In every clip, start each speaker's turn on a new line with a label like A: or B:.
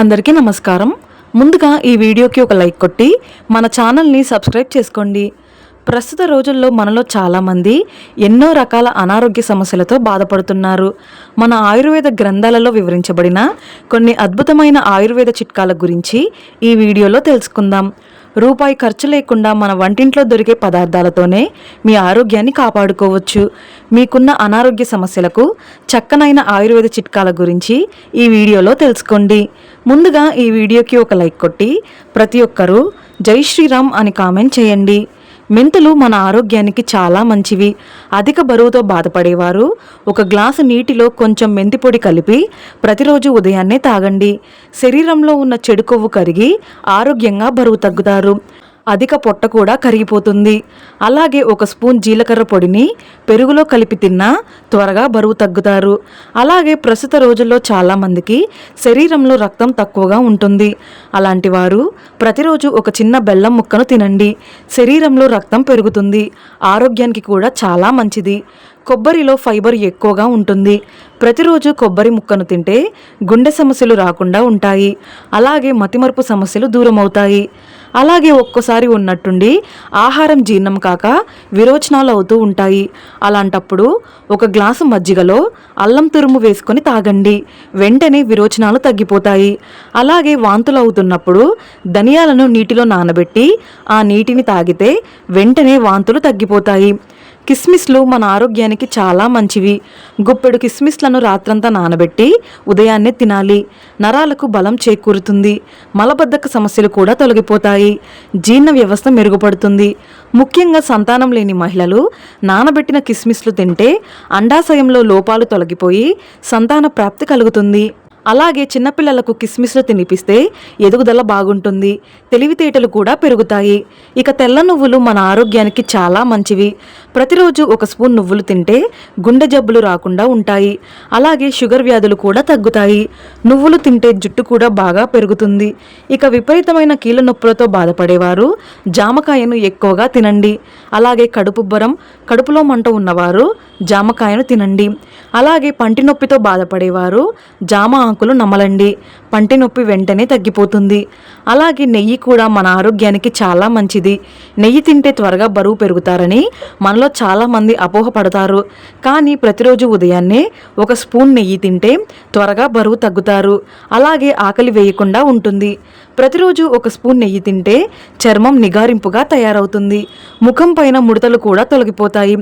A: అందరికీ నమస్కారం. ముందుగా ఈ వీడియోకి ఒక లైక్ కొట్టి మన ఛానల్ని సబ్స్క్రైబ్ చేసుకోండి. ప్రస్తుత రోజుల్లో మనలో చాలామంది ఎన్నో రకాల అనారోగ్య సమస్యలతో బాధపడుతున్నారు. మన ఆయుర్వేద గ్రంథాలలో వివరించబడిన కొన్ని అద్భుతమైన ఆయుర్వేద చిట్కాల గురించి ఈ వీడియోలో తెలుసుకుందాం. రూపాయి ఖర్చు లేకుండా మన వంటింట్లో దొరికే పదార్థాలతోనే మీ ఆరోగ్యాన్ని కాపాడుకోవచ్చు. మీకున్న అనారోగ్య సమస్యలకు చక్కనైన ఆయుర్వేద చిట్కాల గురించి ఈ వీడియోలో తెలుసుకోండి. ముందుగా ఈ వీడియోకి ఒక లైక్ కొట్టి ప్రతి ఒక్కరూ జై శ్రీరామ్ అని కామెంట్ చేయండి. మెంతులు మన ఆరోగ్యానికి చాలా మంచివి. అధిక బరువుతో బాధపడేవారు ఒక గ్లాసు నీటిలో కొంచెం మెంతి పొడి కలిపి ప్రతిరోజు ఉదయాన్నే తాగండి. శరీరంలో ఉన్న చెడు కొవ్వు కరిగి ఆరోగ్యంగా బరువు తగ్గుతారు. అధిక పొట్ట కూడా కరిగిపోతుంది. అలాగే ఒక స్పూన్ జీలకర్ర పొడిని పెరుగులో కలిపి తిన్నా త్వరగా బరువు తగ్గుతారు. అలాగే ప్రస్తుత రోజుల్లో చాలామందికి శరీరంలో రక్తం తక్కువగా ఉంటుంది. అలాంటి వారు ప్రతిరోజు ఒక చిన్న బెల్లం ముక్కను తినండి. శరీరంలో రక్తం పెరుగుతుంది. ఆరోగ్యానికి కూడా చాలా మంచిది. కొబ్బరిలో ఫైబర్ ఎక్కువగా ఉంటుంది. ప్రతిరోజు కొబ్బరి ముక్కను తింటే గుండె సమస్యలు రాకుండా ఉంటాయి. అలాగే మతిమరుపు సమస్యలు దూరం అవుతాయి అలాగే ఒక్కోసారి ఉన్నట్టుండి ఆహారం జీర్ణం కాక విరోచనాలు అవుతూ ఉంటాయి. అలాంటప్పుడు ఒక గ్లాసు మజ్జిగలో అల్లం తురుము వేసుకొని తాగండి. వెంటనే విరోచనాలు తగ్గిపోతాయి. అలాగే వాంతులు అవుతున్నప్పుడు ధనియాలను నీటిలో నానబెట్టి ఆ నీటిని తాగితే వెంటనే వాంతులు తగ్గిపోతాయి. కిస్మిస్లు మన ఆరోగ్యానికి చాలా మంచివి. గుప్పెడు కిస్మిస్లను రాత్రంతా నానబెట్టి ఉదయాన్నే తినాలి. నరాలకు బలం చేకూరుతుంది. మలబద్ధక సమస్యలు కూడా తొలగిపోతాయి. జీర్ణ వ్యవస్థ మెరుగుపడుతుంది. ముఖ్యంగా సంతానం లేని మహిళలు నానబెట్టిన కిస్మిస్లు తింటే అండాశయంలో లోపాలు తొలగిపోయి సంతాన ప్రాప్తి కలుగుతుంది. అలాగే చిన్నపిల్లలకు కిస్మిస్లు తినిపిస్తే ఎదుగుదల బాగుంటుంది. తెలివితేటలు కూడా పెరుగుతాయి. ఇక తెల్ల నువ్వులు మన ఆరోగ్యానికి చాలా మంచివి. ప్రతిరోజు ఒక స్పూన్ నువ్వులు తింటే గుండె జబ్బులు రాకుండా ఉంటాయి. అలాగే షుగర్ వ్యాధులు కూడా తగ్గుతాయి. నువ్వులు తింటే జుట్టు కూడా బాగా పెరుగుతుంది. ఇక విపరీతమైన కీళ్ళ నొప్పులతో బాధపడేవారు జామకాయను ఎక్కువగా తినండి. అలాగే కడుపుబ్బరం కడుపులో మంట ఉన్నవారు జామకాయను తినండి. అలాగే పంటి నొప్పితో బాధపడేవారు జామ ఆకులు నమలండి. పంటి నొప్పి వెంటనే తగ్గిపోతుంది. అలాగే నెయ్యి కూడా మన ఆరోగ్యానికి చాలా మంచిది. నెయ్యి తింటే త్వరగా బరువు పెరుగుతారని మనలో చాలామంది అపోహపడతారు. కానీ ప్రతిరోజు ఉదయాన్నే ఒక స్పూన్ నెయ్యి తింటే త్వరగా బరువు తగ్గుతారు. అలాగే ఆకలి వేయకుండా ఉంటుంది. ప్రతిరోజు ఒక స్పూన్ నెయ్యి తింటే చర్మం నిగారింపుగా తయారవుతుంది. ముఖం పైన ముడతలు కూడా తొలగిపోతాయి.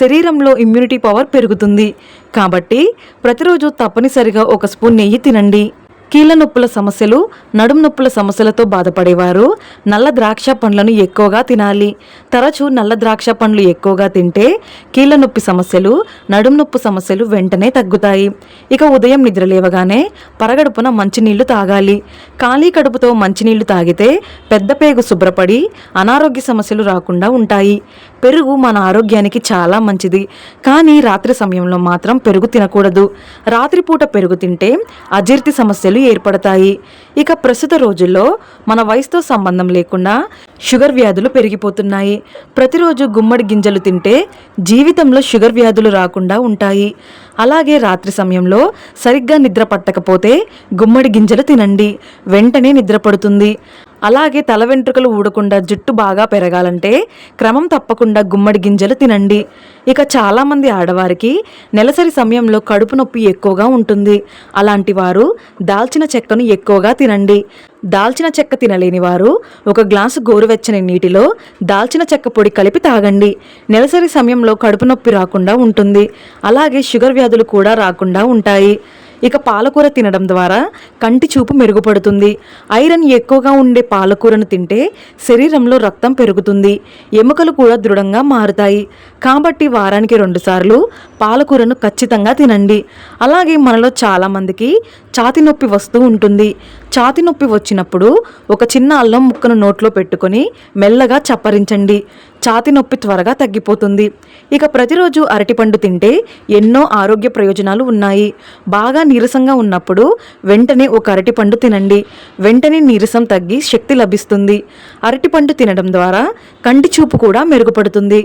A: శరీరంలో ఇమ్యూనిటీ పవర్ పెరుగుతుంది. కాబట్టి ప్రతిరోజు తప్పనిసరిగా ఒక స్పూన్ నెయ్యి తినండి. కీళ్ళ నొప్పుల సమస్యలు నడుము నొప్పుల సమస్యలతో బాధపడేవారు. నల్ల ద్రాక్ష పండ్లను ఎక్కువగా తినాలి. తరచూ నల్ల ద్రాక్ష పండ్లు ఎక్కువగా తింటే కీళ్ళ నొప్పి సమస్యలు నడుము నొప్పు సమస్యలు వెంటనే తగ్గుతాయి. ఇక ఉదయం నిద్ర లేవగానే పరగడుపున మంచినీళ్ళు తాగాలి. ఖాళీ కడుపుతో మంచినీళ్ళు తాగితే పెద్ద పేగు శుభ్రపడి అనారోగ్య సమస్యలు రాకుండా ఉంటాయి. పెరుగు మన ఆరోగ్యానికి చాలా మంచిది. కానీ రాత్రి సమయంలో మాత్రం పెరుగు తినకూడదు. రాత్రిపూట పెరుగు తింటే అజీర్తి సమస్యలు ఏర్పడతాయి. ఇక ప్రస్తుత రోజుల్లో మన వయసుతో సంబంధం లేకుండా షుగర్ వ్యాధులు పెరిగిపోతున్నాయి. ప్రతిరోజు గుమ్మడి గింజలు తింటే జీవితంలో షుగర్ వ్యాధులు రాకుండా ఉంటాయి. అలాగే రాత్రి సమయంలో సరిగ్గా నిద్ర పట్టకపోతే గుమ్మడి గింజలు తినండి. వెంటనే నిద్రపడుతుంది అలాగే తల వెంట్రుకలు ఊడకుండా జుట్టు బాగా పెరగాలంటే క్రమం తప్పకుండా గుమ్మడి గింజలు తినండి. ఇక చాలామంది ఆడవారికి నెలసరి సమయంలో కడుపు నొప్పి ఎక్కువగా ఉంటుంది. అలాంటి వారు దాల్చిన చెక్కను ఎక్కువగా తినండి. దాల్చిన చెక్క తినలేని వారు ఒక గ్లాసు గోరువెచ్చని నీటిలో దాల్చిన చెక్క పొడి కలిపి తాగండి. నెలసరి సమయంలో కడుపు నొప్పి రాకుండా ఉంటుంది. అలాగే షుగర్ వ్యాధులు కూడా రాకుండా ఉంటాయి. ఇక పాలకూర తినడం ద్వారా కంటి చూపు మెరుగుపడుతుంది. ఐరన్ ఎక్కువగా ఉండే పాలకూరను తింటే శరీరంలో రక్తం పెరుగుతుంది. ఎముకలు కూడా దృఢంగా మారుతాయి. కాబట్టి వారానికి రెండుసార్లు పాలకూరను ఖచ్చితంగా తినండి. అలాగే మనలో చాలామందికి ఛాతి నొప్పి వస్తూ ఉంటుంది. ఛాతి నొప్పి వచ్చినప్పుడు ఒక చిన్న అల్లం ముక్కను నోట్లో పెట్టుకొని మెల్లగా చప్పరించండి. ఛాతి నొప్పి త్వరగా తగ్గిపోతుంది. ఇక ప్రతిరోజు అరటిపండు తింటే ఎన్నో ఆరోగ్య ప్రయోజనాలు ఉన్నాయి. బాగా నీరసంగా ఉన్నప్పుడు వెంటనే ఒక అరటిపండు తినండి. వెంటనే నీరసం తగ్గి శక్తి లభిస్తుంది. అరటిపండు తినడం ద్వారా కంటి చూపు కూడా మెరుగుపడుతుంది.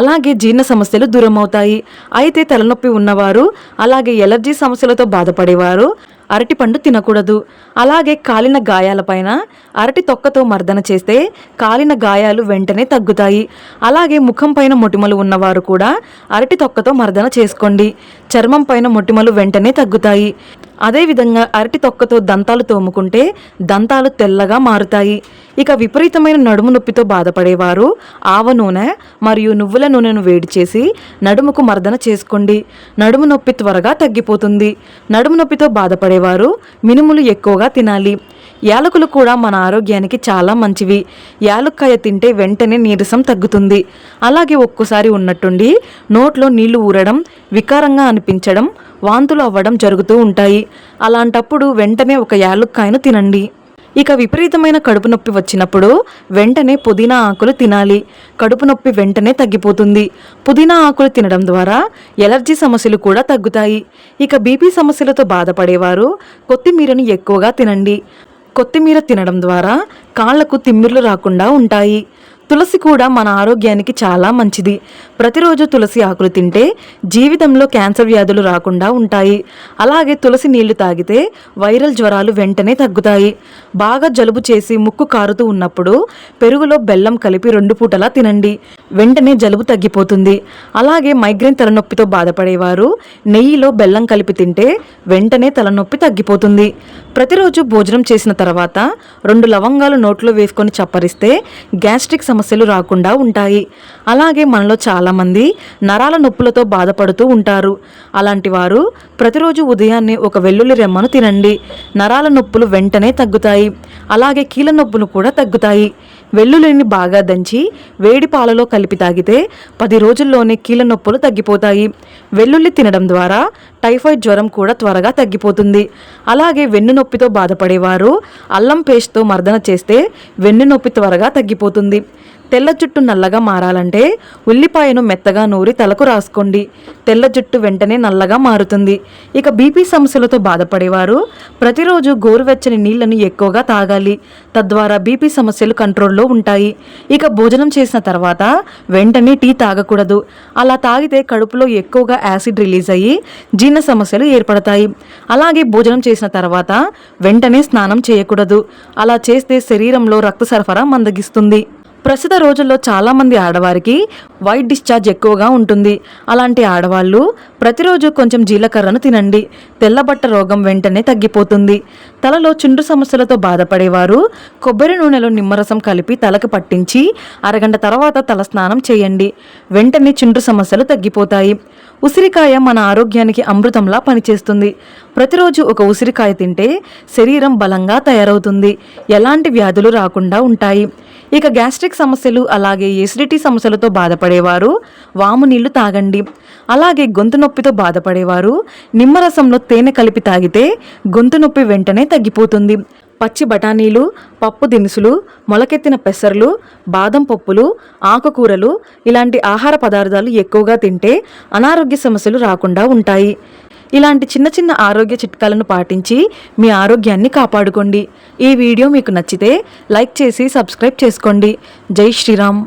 A: అలాగే జీర్ణ సమస్యలు దూరం అవుతాయి అయితే తలనొప్పి ఉన్నవారు అలాగే ఎలర్జీ సమస్యలతో బాధపడేవారు అరటిపండు తినకూడదు. అలాగే కాలిన గాయాలపైన అరటి తొక్కతో మర్దన చేస్తే కాలిన గాయాలు వెంటనే తగ్గుతాయి. అలాగే ముఖం పైన మొటిమలు ఉన్నవారు కూడా అరటి తొక్కతో మర్దన చేసుకోండి. చర్మం పైన మొటిమలు వెంటనే తగ్గుతాయి. అదేవిధంగా అరటి తొక్కతో దంతాలు తోముకుంటే దంతాలు తెల్లగా మారుతాయి. ఇక విపరీతమైన నడుము నొప్పితో బాధపడేవారు ఆవ నూనె మరియు నువ్వుల నూనెను వేడి చేసి నడుముకు మర్దన చేసుకోండి. నడుము నొప్పి త్వరగా తగ్గిపోతుంది. నడుము నొప్పితో బాధపడేవారు మినుములు ఎక్కువగా తినాలి. యాలకులు కూడా మన ఆరోగ్యానికి చాలా మంచివి. యాలుక్కాయ తింటే వెంటనే నీరసం తగ్గుతుంది. అలాగే ఒక్కోసారి ఉన్నట్టుండి నోట్లో నీళ్ళు ఊరడం వికారంగా అనిపించడం వాంతులు అవ్వడం జరుగుతూ ఉంటాయి. అలాంటప్పుడు వెంటనే ఒక యాలుక్కాయను తినండి. ఇక విపరీతమైన కడుపు నొప్పి వచ్చినప్పుడు వెంటనే పుదీనా ఆకులు తినాలి. కడుపు నొప్పి వెంటనే తగ్గిపోతుంది. పుదీనా ఆకులు తినడం ద్వారా ఎలర్జీ సమస్యలు కూడా తగ్గుతాయి. ఇక బీపీ సమస్యలతో బాధపడేవారు కొత్తిమీరను ఎక్కువగా తినండి. కొత్తిమీర తినడం ద్వారా కాళ్ళకు తిమ్మిర్లు రాకుండా ఉంటాయి. తులసి కూడా మన ఆరోగ్యానికి చాలా మంచిది. ప్రతిరోజు తులసి ఆకులు తింటే జీవితంలో క్యాన్సర్ వ్యాధులు రాకుండా ఉంటాయి. అలాగే తులసి నీళ్ళు తాగితే వైరల్ జ్వరాలు వెంటనే తగ్గుతాయి. బాగా జలుబు చేసి ముక్కు కారుతూ ఉన్నప్పుడు పెరుగులో బెల్లం కలిపి రెండు పూటలా తినండి. వెంటనే జలుబు తగ్గిపోతుంది. అలాగే మైగ్రేన్ తలనొప్పితో బాధపడేవారు నెయ్యిలో బెల్లం కలిపి తింటే వెంటనే తలనొప్పి తగ్గిపోతుంది. ప్రతిరోజు భోజనం చేసిన తర్వాత రెండు లవంగాలు నోట్లో వేసుకొని చప్పరిస్తే గ్యాస్ట్రిక్ సమస్యలు రాకుండా ఉంటాయి. అలాగే మనలో చాలామంది నరాల నొప్పులతో బాధపడుతూ ఉంటారు. అలాంటి వారు ప్రతిరోజు ఉదయాన్నే ఒక వెల్లుల్లి రెమ్మను తినండి. నరాల నొప్పులు వెంటనే తగ్గుతాయి. అలాగే కీళ్ళ నొప్పులు కూడా తగ్గుతాయి. వెల్లుల్లిని బాగా దంచి వేడి పాలలో కలిపి తాగితే పది రోజుల్లోనే కీళ్ళ నొప్పులు తగ్గిపోతాయి. వెల్లుల్లి తినడం ద్వారా టైఫాయిడ్ జ్వరం కూడా త్వరగా తగ్గిపోతుంది. అలాగే వెన్ను నొప్పితో బాధపడేవారు అల్లం పేస్ట్తో మర్దన చేస్తే వెన్ను నొప్పి త్వరగా తగ్గిపోతుంది. తెల్ల జుట్టు నల్లగా మారాలంటే ఉల్లిపాయను మెత్తగా నూరి తలకు రాసుకోండి. తెల్ల జుట్టు వెంటనే నల్లగా మారుతుంది. ఇక బీపీ సమస్యలతో బాధపడేవారు ప్రతిరోజు గోరువెచ్చని నీళ్ళను ఎక్కువగా తాగాలి. తద్వారా బీపీ సమస్యలు కంట్రోల్లో ఉంటాయి. ఇక భోజనం చేసిన తర్వాత వెంటనే టీ తాగకూడదు. అలా తాగితే కడుపులో ఎక్కువగా యాసిడ్ రిలీజ్ అయ్యి జీర్ణ సమస్యలు ఏర్పడతాయి. అలాగే భోజనం చేసిన తర్వాత వెంటనే స్నానం చేయకూడదు. అలా చేస్తే శరీరంలో రక్త సరఫరా మందగిస్తుంది. ప్రస్తుత రోజుల్లో చాలామంది ఆడవారికి వైట్ డిశ్చార్జ్ ఎక్కువగా ఉంటుంది. అలాంటి ఆడవాళ్ళు ప్రతిరోజు కొంచెం జీలకర్రను తినండి. తెల్లబట్ట రోగం వెంటనే తగ్గిపోతుంది. తలలో చుండ్రు సమస్యలతో బాధపడేవారు కొబ్బరి నూనెలో నిమ్మరసం కలిపి తలకు పట్టించి అరగంట తర్వాత తల స్నానం చేయండి. వెంటనే చుండ్రు సమస్యలు తగ్గిపోతాయి. ఉసిరికాయ మన ఆరోగ్యానికి అమృతంలా పనిచేస్తుంది. ప్రతిరోజు ఒక ఉసిరికాయ తింటే శరీరం బలంగా తయారవుతుంది. ఎలాంటి వ్యాధులు రాకుండా ఉంటాయి. ఇక గ్యాస్ట్రిక్ సమస్యలు అలాగే ఎసిడిటీ సమస్యలతో బాధపడేవారు వాము నీళ్ళు తాగండి. అలాగే గొంతు నొప్పితో బాధపడేవారు నిమ్మరసంలో తేనె కలిపి తాగితే గొంతు నొప్పి వెంటనే తగ్గిపోతుంది. పచ్చి బఠానీలు పప్పు దినుసులు మొలకెత్తిన పెసర్లు బాదం పప్పులు ఆకుకూరలు ఇలాంటి ఆహార పదార్థాలు ఎక్కువగా తింటే అనారోగ్య సమస్యలు రాకుండా ఉంటాయి. ఇలాంటి చిన్న చిన్న ఆరోగ్య చిట్కాలను పాటించి మీ ఆరోగ్యాన్ని కాపాడుకోండి. ఈ వీడియో మీకు నచ్చితే లైక్ చేసి సబ్స్క్రైబ్ చేసుకోండి. జై శ్రీరామ్.